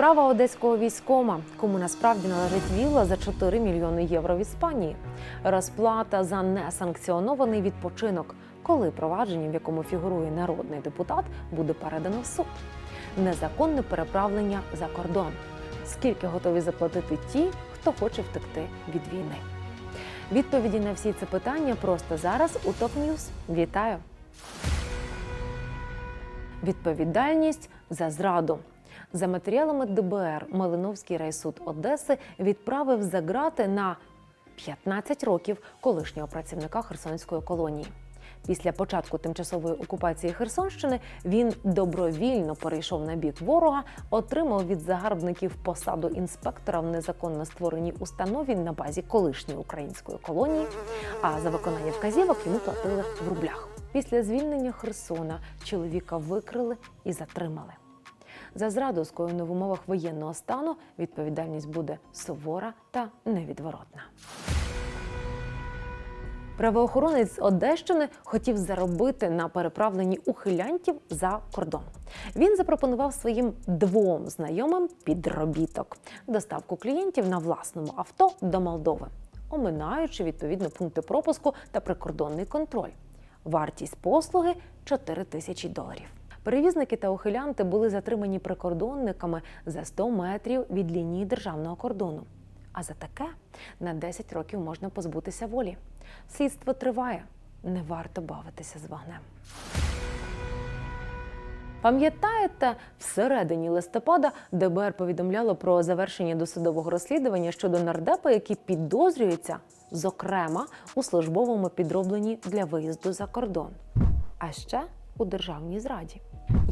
Справа одеського військома, кому насправді належить вілла за 4 мільйони євро в Іспанії. Розплата за несанкціонований відпочинок, коли провадження, в якому фігурує народний депутат, буде передано в суд. Незаконне переправлення за кордон. Скільки готові заплатити ті, хто хоче втекти від війни? Відповіді на всі ці питання просто зараз у ТОП Ньюз. Вітаю! Відповідальність за зраду. За матеріалами ДБР Малиновський райсуд Одеси відправив за грати на 15 років колишнього працівника Херсонської колонії. Після початку тимчасової окупації Херсонщини він добровільно перейшов на бік ворога, отримав від загарбників посаду інспектора в незаконно створеній установі на базі колишньої української колонії. А за виконання вказівок йому платили в рублях. Після звільнення Херсона чоловіка викрили і затримали. За зраду, скоєну в умовах воєнного стану, відповідальність буде сувора та невідворотна. Правоохоронець Одещини хотів заробити на переправленні ухилянтів за кордон. Він запропонував своїм двом знайомим підробіток доставку клієнтів на власному авто до Молдови, оминаючи відповідно пункти пропуску та прикордонний контроль. Вартість послуги 4 тисячі доларів. Перевізники та ухилянти були затримані прикордонниками за 100 метрів від лінії державного кордону. А за таке на 10 років можна позбутися волі. Слідство триває. Не варто бавитися з вогнем. Пам'ятаєте, всередині листопада ДБР повідомляло про завершення досудового розслідування щодо нардепа, який підозрюється, зокрема, у службовому підробленні для виїзду за кордон, а ще у державній зраді.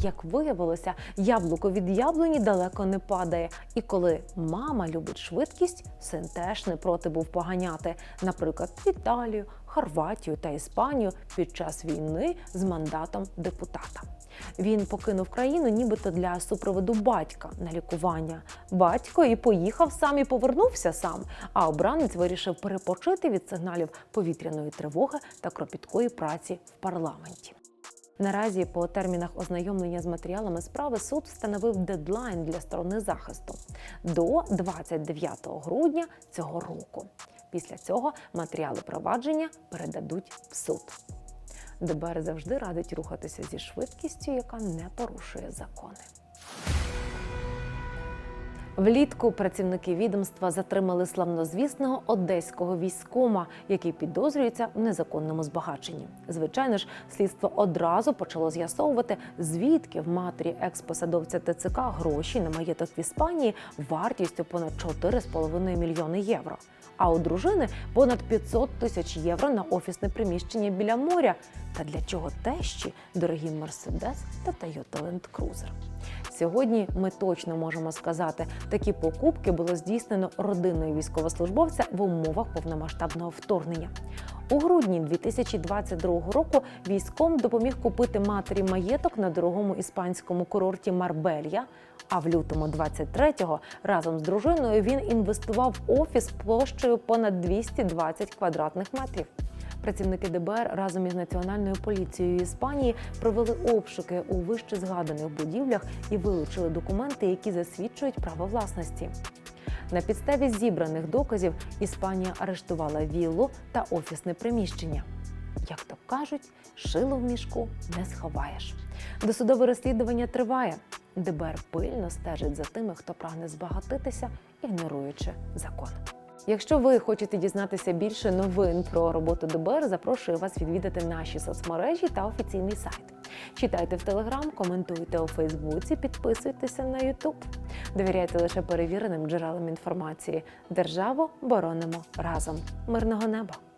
Як виявилося, яблуко від яблуні далеко не падає. І коли мама любить швидкість, син теж не проти був поганяти, наприклад, Італію, Хорватію та Іспанію під час війни з мандатом депутата. Він покинув країну, нібито для супроводу батька на лікування. Батько і поїхав сам і повернувся сам. А обранець вирішив перепочити від сигналів повітряної тривоги та кропіткої праці в парламенті. Наразі по термінах ознайомлення з матеріалами справи суд встановив дедлайн для сторони захисту до 29 грудня цього року. Після цього матеріали провадження передадуть в суд. ДБР завжди радить рухатися зі швидкістю, яка не порушує закони. Влітку працівники відомства затримали славнозвісного одеського військома, який підозрюється в незаконному збагаченні. Звичайно ж, слідство одразу почало з'ясовувати, звідки в матері експосадовця ТЦК гроші на маєток в Іспанії вартістю понад 4,5 мільйони євро. А у дружини понад 500 тисяч євро на офісне приміщення біля моря. Та для чого тещі дорогі Мерседес та Toyota Land Cruiser? Сьогодні ми точно можемо сказати, такі покупки було здійснено родиною військовослужбовця в умовах повномасштабного вторгнення. У грудні 2022 року військом допоміг купити матері маєток на дорогому іспанському курорті Марбелья. А в лютому 23-го разом з дружиною він інвестував в офіс площею понад 220 квадратних метрів. Працівники ДБР разом із національною поліцією Іспанії провели обшуки у вище згаданих будівлях і вилучили документи, які засвідчують право власності. На підставі зібраних доказів Іспанія арештувала віллу та офісне приміщення. Як то кажуть, шило в мішку не сховаєш. Досудове розслідування триває. ДБР пильно стежить за тими, хто прагне збагатитися, ігноруючи закон. Якщо ви хочете дізнатися більше новин про роботу ДБР, запрошую вас відвідати наші соцмережі та офіційний сайт. Читайте в Телеграм, коментуйте у Фейсбуці, підписуйтеся на Ютуб. Довіряйте лише перевіреним джерелам інформації. Державу боронимо разом. Мирного неба!